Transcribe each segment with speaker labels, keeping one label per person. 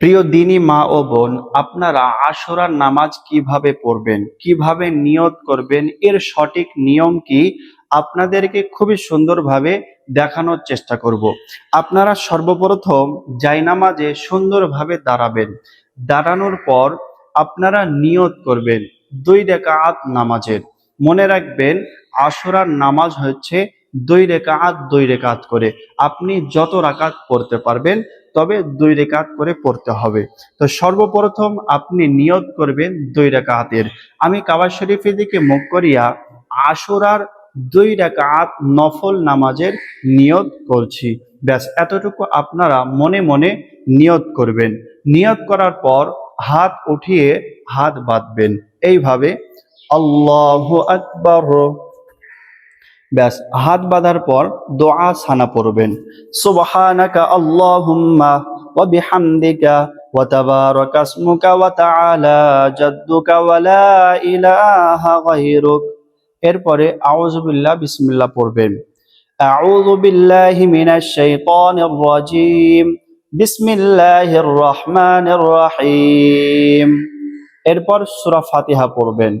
Speaker 1: প্রিয় দিনী মা ও বোন, আপনারা আশুরার নামাজ কীভাবে পড়বেন, কীভাবে নিয়ত করবেন, এর সঠিক নিয়ম কি, আপনাদেরকে খুবই সুন্দরভাবে দেখানোর চেষ্টা করব। আপনারা সর্বপ্রথম জায়নামাজে সুন্দরভাবে দাঁড়াবেন। দাঁড়ানোর পর আপনারা নিয়ত করবেন দুই রেকাত নামাজের। মনে রাখবেন, আশুরার নামাজ হচ্ছে দুই রেকাত দুই রেকাত করে। আপনি যত রাকাত পড়তে পারবেন তবে দুই রেকাত করে পড়তে হবে। তো সর্বপ্রথম আপনি নিয়ত করবেন দুই রেকাতের আমি কাবা শরীফের দিকে মুখ করিয়া আশুরার দুই রেকাত নফল নামাজের নিয়ত করছি। ব্যাস, এতটুকু আপনারা মনে মনে নিয়ত করবেন। নিয়ত করার পর হাত উঠিয়ে হাত বাঁধবেন। এইভাবে আল্লাহ আকবর। ব্যাস, হাত বাঁধার পর দোয়া সানা পড়বেন। সুবহানাকা আল্লাহুম্মা ওয়া বিহামদিকা ওয়া তাবারাকা ইসমুকা ওয়া তাআলা জাদ্দুকা ওয়া লা ইলাহা গায়রুক। এরপরে আউযু বিল্লাহ বিসমিল্লাহ পড়বেন। আউযু বিল্লাহি মিনাশ শাইতানির রাজীম। বিসমিল্লাহির রহমানির রহিম। এরপর সূরা ফাতিহা পড়বেন।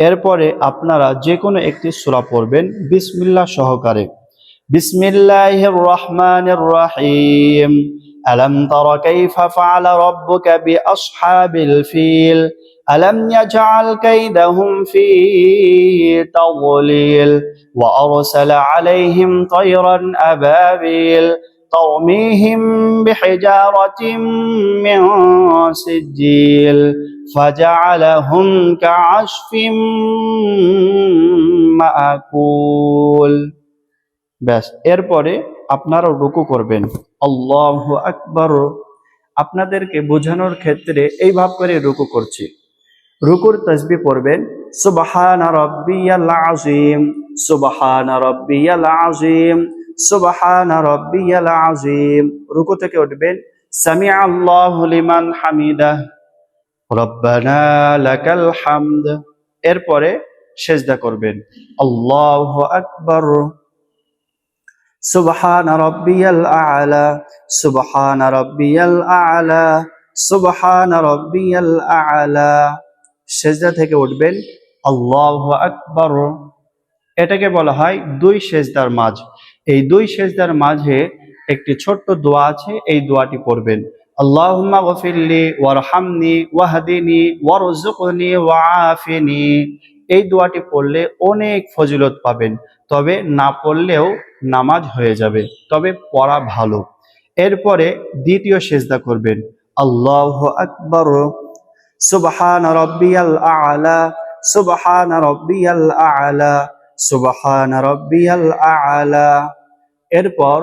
Speaker 1: এরপরে আপনারা যে কোনো একটি সূরা পড়বেন বিসমিল্লাহ সহকারে বিসমিল্লাহির রহমানির রহিম ألم تر كيف فعل ربك بأصحاب الفيل ألم يجعل كيدهم في تضليل وأرسل عليهم طيرا أبابيل ترميهم بحجارة من سجيل فجعلهم كعشف মাকুল ব্যাস এরপরে আপনারা রুকু করবেন আল্লাহ আকবর আপনাদেরকে বোঝানোর ক্ষেত্রে এই ভাব করে রুকু করছি রুকুর তসবি পড়বেন সুবহান রব্বিয়াল আযীম সুবহান রব্বিয়াল আযীম সুবহান রব্বিয়াল আযীম রুকু থেকে উঠবেন সামি আল্লাহু লিমান হামিদাহ এরপরে সেজদা করবেন। আল্লাহু আকবার। সুবহান রব্বিয়াল আ'লা। সুবহান রব্বিয়াল আ'লা। সুবহান রব্বিয়াল আ'লা। সেজদা থেকে উঠবেন। আল্লাহু আকবার। এটাকে বলা হয় দুই সেজদার মাঝ। এই দুই সেজদার মাঝে একটি ছোট্ট দোয়া আছে। এই দোয়াটি পড়বেন। আল্লাহুম্মা গফিরলি ওয়ারহামনি ওয়াহদিনি ওয়ারজুকনি ওয়াআফিনি। এই দোয়াটি পড়লে অনেক ফজিলত পাবেন, তবে না পড়লেও নামাজ হয়ে যাবে, তবে পড়া ভালো। এরপরে দ্বিতীয় সেজদা করবেন, আল্লাহ আকবর, সুবহান রব্বিয়াল আ'লা, সুবহান রব্বিয়াল আ'লা, সুবহান রব্বিয়াল আ'লা। এরপর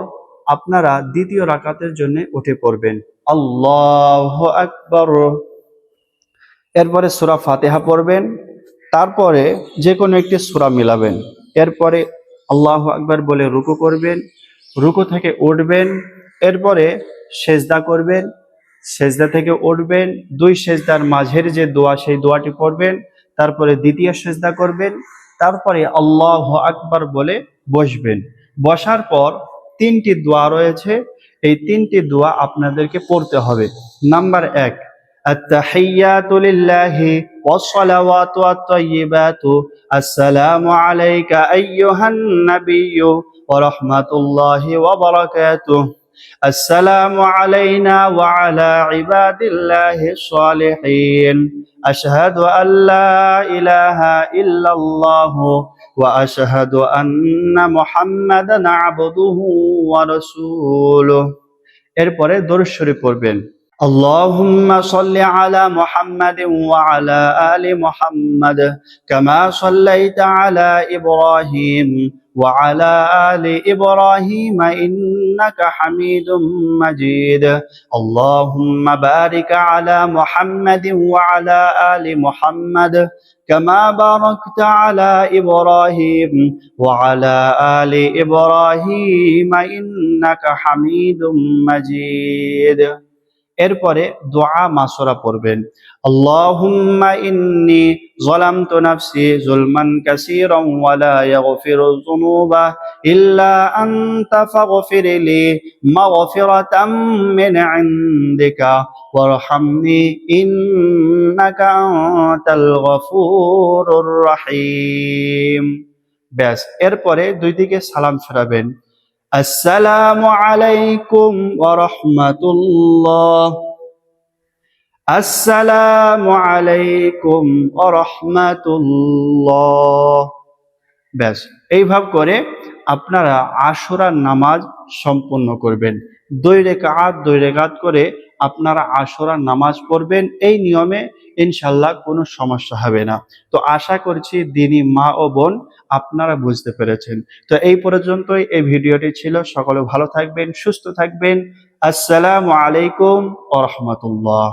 Speaker 1: আপনারা দ্বিতীয় রাকাতের জন্য উঠে পড়বেন। আল্লাহ আকবর। এরপরে সূরা ফাতেহা পড়বেন, তারপরে যে কোনো একটি সূরা মিলাবেন। এরপরে আল্লাহ আকবার বলে রুকু করবেন, রুকু থেকে উঠবেন, এরপরে সেজদা করবেন, সেজদা থেকে উঠবেন, দুই সেজদার মাঝের যে দোয়া, সেই দোয়াটি পড়বেন, তারপরে দ্বিতীয় সেজদা করবেন, তারপরে আল্লাহ আকবার বলে বসবেন। বসার পর তিনটি দোয়া রয়েছে এই তিনটি দোয়া আপনাদেরকে পড়তে হবে নাম্বার এক التحيات لله والصلوات والطيبات السلام عليك أيها النبي ورحمة الله وبركاته السلام علينا وعلى عباد الله الصالحين أشهد أن لا إله إلا الله وأشهد أن محمدا عبده ورسوله এরপরে দরুদ শরীফ পড়বেন اللهم صل على محمد وعلى آل محمد كما صليت على إبراهيم وعلى آل إبراهيم إنك حميد مجيد اللهم بارك على محمد وعلى آل محمد كما باركت على إبراهيم وعلى آل إبراهيم إنك حميد مجيد এরপরে দোয়া মাসরা পড়বেন আল্লাহুম্মা ইন্নি ظلمت نفسي ظلما كثيرا ولا يغفر الذنوب إلا أنت فاغفر لي مغفرة من عندك وارحمني إنك أنت الغفور الرحيم ব্যাস এরপরে দুই দিকে সালাম ফেরাবেন আসসালামু আলাইকুম ওয়া রাহমাতুল্লাহ আসসালামু আলাইকুম রাহমাতুল্লাহ। ব্যাস, এইভাবে করে আপনারা আশুরার নামাজ সম্পূর্ণ করবেন। দুই রেখাত দুই রেখাত করে আপনারা আশুরার নামাজ পড়বেন। এই নিয়মে ইনশাল্লাহ কোনো সমস্যা হবে না। তো আশা করছি দিনী মা ও বোন আপনারা বুঝতে পেরেছেন। তো এই পর্যন্তই এই ভিডিওটি ছিল। সকলে ভালো থাকবেন, সুস্থ থাকবেন। আসসালামু আলাইকুম ও রহমতুল্লাহ।